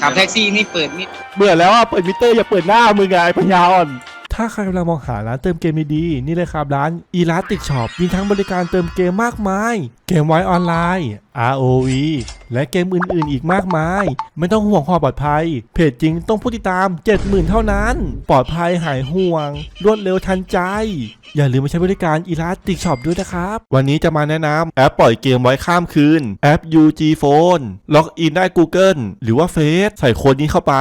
ขับแท็กซี่นี่เปิดมิดเบื่อแล้วอะเปิดมิเตอร์อย่าเปิดหน้ามึงไงไอ้ปัญญาอ่อนถ้าใครกำลังมองหาร้านเติมเกมดีๆนี่เลยครับร้าน e l a s t i c Shop มีทั้งบริการเติมเกมมากมาย เกมไว้ออนไลน์ ROV และเกมอื่นๆอีกมากมาย ไม่ต้องห่วงความปลอดภัย เพจจริงต้องผู้ติดตาม 70,000 เท่านั้น ปลอดภัยหายห่วง รวดเร็วทันใจ อย่าลืมมาใช้บริการ e l a s t i c Shop ด้วยนะครับ วันนี้จะมาแนะนำแอปปล่อยเกมไว้ข้ามคืน แอป UG Phone ล็อกอินได้ Google หรือว่าเฟซใส่โค้ดนี้เข้าไป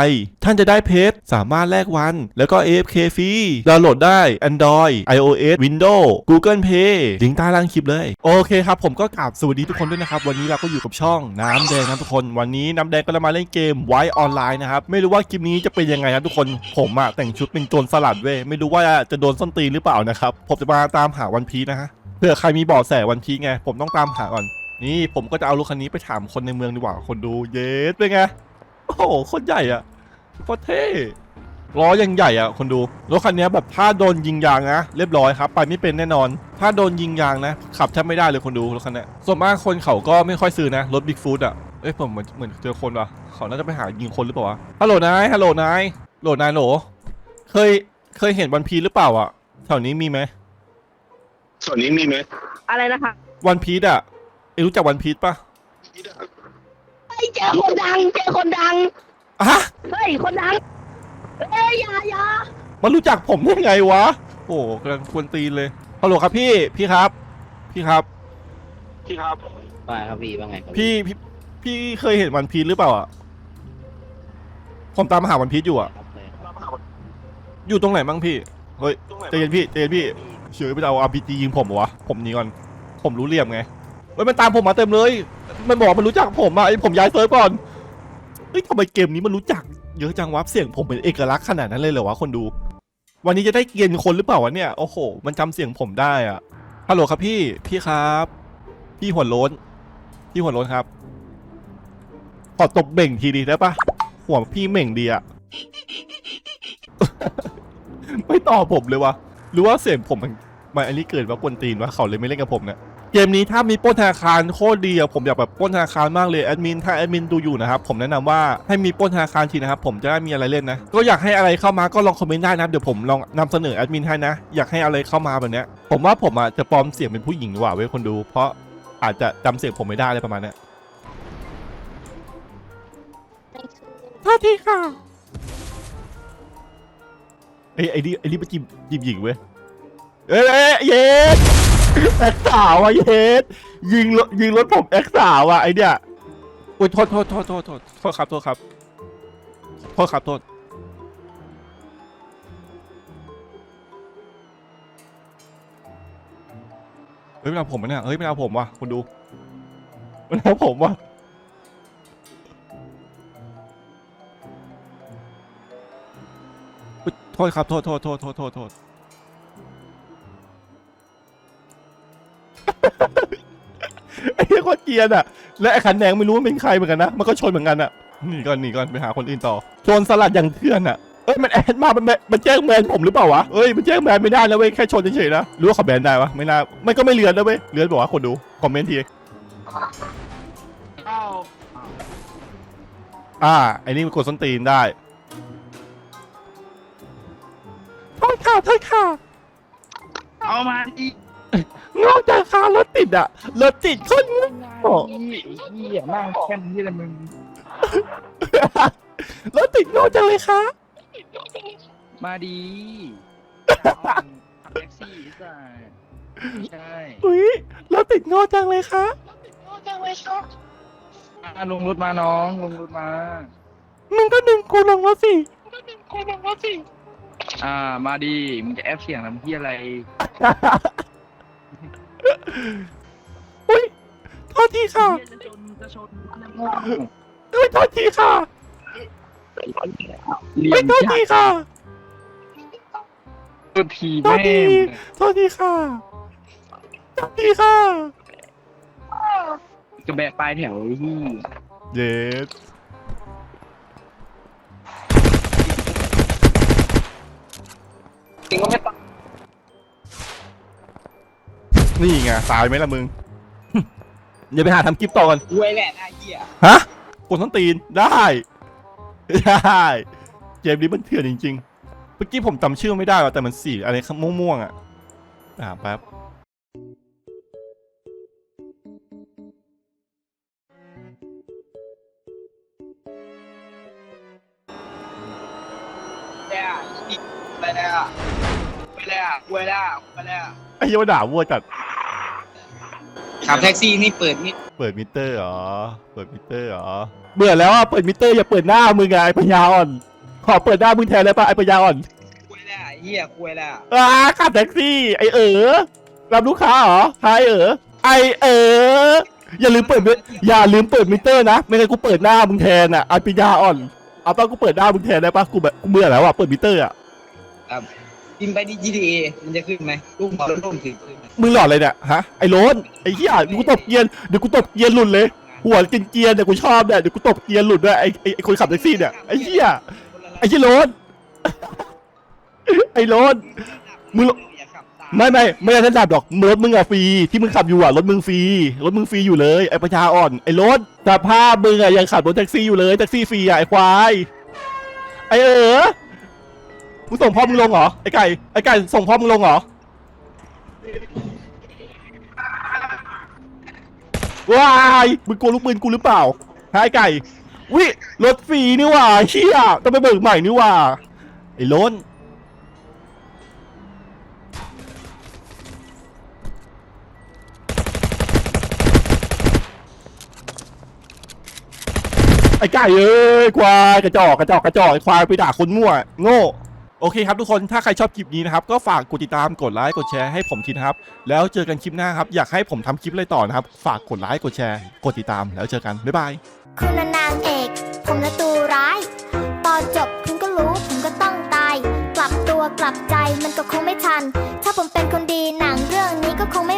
ท่านจะได้เพจสามารถแลกวัน แล้วก็ AFK ฟรีดาวน์โหลดได้ Android iOS Windows Google Play ลิงก์ใต้ล่างคลิปเลย โอเคครับผมก็กราบสวัสดีทุกคนด้วยนะครับ วันนี้เราก็อยู่กับช่องน้ำแดงนะทุกคนวันนี้น้ำแดงก็จะมาเล่นเกมไว้ออนไลน์นะครับไม่รู้ว่าคลิปนี้จะเป็นยังไงนะทุกคนผมอะแต่งชุดเป็นโจรสลัดเว้ยไม่รู้ว่าจะโดนส้นตีนหรือเปล่านะครับผมจะมาตามหาวันพีนะฮะเผื่อใครมีเบาะแสวันพีไงผมต้องตามหาก่อนนี่ผมก็จะเอารถคันนี้ไปถามคนในเมืองดีกว่าคนดูเยสเป็นไงโอ้โหคนใหญ่อะโคตรเท่ ล้อยังใหญ่อะคนดูรถคันนี้แบบถ้าโดนยิงยางนะเรียบร้อยครับไปไม่เป็นแน่นอน ถ้าโดนยิงยางนะ ขับแทบไม่ได้เลยคนดูรถคันนี้ส่วนมากคนเขาก็ไม่ค่อยซื้อนะรถบิ๊กฟูดอะเอ้ยผมเหมือนเหมือนเจอคนว่ะเขาน่าจะไปหายิงคนหรือเปล่าวะฮัลโหลนายฮัลโหลนายโหลนายโหลเคยเคยเห็นวันพีหรือเปล่าอะแถวนี้มีไหมส่วนนี้มีไหมอะไรนะคะวันพีชอะเอยรู้จักวันพีชปะเฮ้ยเจอคนดังเจอคนดังอะเฮ้ยคนดัง เอ้ยอย่าอย่ามันรู้จักผมได้ไงวะ โอ้กำลังควรตีนเลยฮัลโหลครับพี่ พี่ครับ พี่ครับ พี่ครับ ว่าครับพี่ว่าไงครับพี่พี่พี่เคยเห็นวันพีชหรือเปล่าอะ ผมตามหาวันพีชอยู่อะ ครับเลยครับอยู่ตรงไหนบ้างพี่ เฮ้ยใจเย็นพี่ใจเย็นพี่ เฉยไปเอาอาร์พีจียิงผมเหรอวะ ผมหนีก่อน ผมรู้เหลี่ยมไงเฮ้ยมันตามผมมาเต็มเลย มันบอกมันรู้จักผมอะไอผมย้ายเซิร์ฟก่อน เฮ้ยทำไมเกมนี้มันรู้จัก เยอะจังวะเสียงผมเป็นเอกลักษณ์ขนาดนั้นเลยเหรอวะคนดู วันนี้จะได้เกียนคนหรือเปล่าวะเนี่ยโอ้โห มันจำเสียงผมได้อะฮัลโหลครับพี่พี่ครับ พี่หัวโล้น พี่หัวโล้นครับขอตบเบ่งทีดีได้ปะหัวพี่เหม่งดีอะไม่ตอบผมเลยวะหรือว่าเสียงผมมันมันอันนี้เกิดว่ากวนตีนวะเขาเลยไม่เล่นกับผมเนี่ย เกมนี้ถ้ามีปล้นธนาคารโคตรดีอะผมอยากแบบปล้นธนาคารมากเลยแอดมินถ้าแอดมินดูอยู่นะครับผมแนะนำว่าให้มีปล้นธนาคารทีนะครับผมจะได้มีอะไรเล่นนะ ก็อยากให้อะไรเข้ามาก็ลองคอมเมนต์ได้นะเดี๋ยวผมลองนำเสนอแอดมินให้นะ อยากให้อะไรเข้ามาแบบเนี้ยผมว่าผมอะจะปลอมเสียงเป็นผู้หญิงดีกว่าเว้ยคนดู เพราะอาจจะจำเสียงผมไม่ได้อะไรประมาณเนี้ยสวัสดีค่ะไอ้ยไอ้นี่ไอ้นี่ไปจีบจีบหญิงเว้ยเอ้ยเอ้ยเย็ด แอ็กสาวอะเย็ดยิงรถยิงรถผมแอ็กสาวอะไอเนี่ยโอ้ยโทษโทษโทษโทษโทษโทษครับโทษครับโทษครับโทษเฮ้ยไม่เอาผมอะเนี่ยเฮ้ยไม่เอาผมว่ะคุณดูไม่เอาผมว่ะเฮ้ยโทษครับโทษโทษโทษโทษโทษ ไอ้เหี้ยโคตรเกรียนอะ และไอ้คันแดงไม่รู้ว่าเป็นใครเหมือนกันนะ มันก็ชนเหมือนกันอะหนีก่อนหนีก่อนไปหาคนอื่นต่อ โจรสลัดอย่างเถื่อนอะ เอ้ยมันแอดมามันแบนมันแจ้งแบนผมหรือเปล่าวะเอ้ยมันแจ้งแบนไม่ได้นะเว้ยแค่ชนเฉยๆนะหรือว่าเขาแบนได้วะไม่น่ามันก็ไม่เลือนนะเว้ยเลือนบอกว่าคนดูคอมเมนต์ทีอ่าไอ้นี่มันกดส้นตีนได้โทษค่ะโทษค่ะเอามาดิ งอกจากคารถติดอะรถติดคนงโอ้เหี้ยนั่งแค่นี้เลยมึง รถติดโง่จังเลยคะมาดีขับแท็กซี่ใช่ใช่อุ้ยรถติดโง่จังเลยคะอะลงรถมาน้องลงรถมา มึงก็ดึงกูลงรถสิ อ่า มาดีมึงจะแอปเสียงทำเพี้ยอะไร อุ้ยโทษทีค่ะเหี้ยจะชนจะชนจะโง่อุ้ยโทษทีค่ะเรียอุ้ยนโทษทีค่ะตัวทีโทษแม่ทีงโทษทีค่ะโทษทีค่ะ จะแบะปลายแถวที่เย็ด นี่ไงตายไหมล่ะมึงเดี๋ยวไปหาทำคลิปต่อกันรวยแหละหน้าเหี้ยฮะกดส้นตีนได้ได้เกมนี้มันเถื่อนจริงๆเมื่อกี้ผมจำชื่อไม่ได้ว่ะแต่มันสีอะไรครับม่วงๆอะอ่าแป๊บไปแล้วไปแล้วไปแล้วไปแล้วไอ้โยด่าวัวจัด ขับแท็กซี่นี่เปิดมิดเปิดมิเตอร์เหรอ เปิดมิเตอร์เหรอ เบื่อแล้วอะเปิดมิเตอร์อย่าเปิดหน้ามึงไงไอ้ปัญญาอ่อนขอเปิดหน้ามึงแทนเลยป่ะไอ้ปัญญาอ่อนคุยแล้วเฮียคุยแล้วอ้าขับแท็กซี่ไอ้เอ๋อรับลูกค้าเหรอไอเอ๋อไอเอ๋ออย่าลืมเปิดมิอย่าลืมเปิดมิเตอร์นะไม่งั้นกูเปิดหน้ามึงแทนอะไอ้ปัญญาอ่อนเอาป่ะกูเปิดหน้ามึงแทนได้ป่ะกูแบบกูเบื่อแล้วอะเปิดมิเตอร์อะ กินไปที่ GTA มันจะขึ้นไหมลูกบอลลูกถึงขึ้นไหมมึงหลอดเลยเนี่ยฮะไอ้โรนไอ้เหี้ยเดี๋ยวกูตบเกียร์เดี๋ยวกูตบเกียร์หลุดเลย หัวกินเกียร์เนี่ยกูชอบเนี่ยเดี๋ยวกูตบเกียร์หลุดด้วยไอ้ไอ้ไอ้คนขับแท็กซี่เนี่ยไอ้เหี้ยไอ้เหี้ยโรน ไอ้โรน มึง อย่าขับตามไม่ไม่ไม่ได้ระดับดอกรถมึงอะฟรีที่มึงขับอยู่อะรถมึงฟรีรถมึงฟรีอยู่เลยไอ้ประชาอ่อนไอ้รถสภาพมึงอะยังขับรถแท็กซี่อยู่เลยแท็กซี่ฟรีอะไอ้ควายไอ้เออ มึงส่งพ่อมึงลงเหรอไอ้ไก่ไอ้ไก่ส่งพ่อมึงลงเหรอว้ายมึงกลัวลูกปืนกูหรือเปล่าฮะไอ้ไก่วิรถฟรีนี่ว่าเชี่ยต้องไปเบิกใหม่นี่ว่าไอ้ล้นไอ้ไก่เอ้ยควายกระจอกกระจอกกระจอกไอ้ควายไปด่าคนมั่ว โง่ โอเคครับทุกคนถ้าใครชอบคลิปนี้นะครับก็ฝากกดติดตามกดไลค์กดแชร์ให้ผมทีนะครับแล้วเจอกันคลิปหน้าครับอยากให้ผมทำคลิปอะไรต่อนะครับฝากกดไลค์กดแชร์กดติดตามแล้วเจอกันบ๊ายบาย คุณน่ะนางเอก ผมละตูร้าย ตอนจบคุณก็รู้ผมก็ต้องตาย กลับตัวกลับใจมันก็คงไม่ทัน ถ้าผมเป็นคนดีหนังเรื่องนี้ก็คงไม่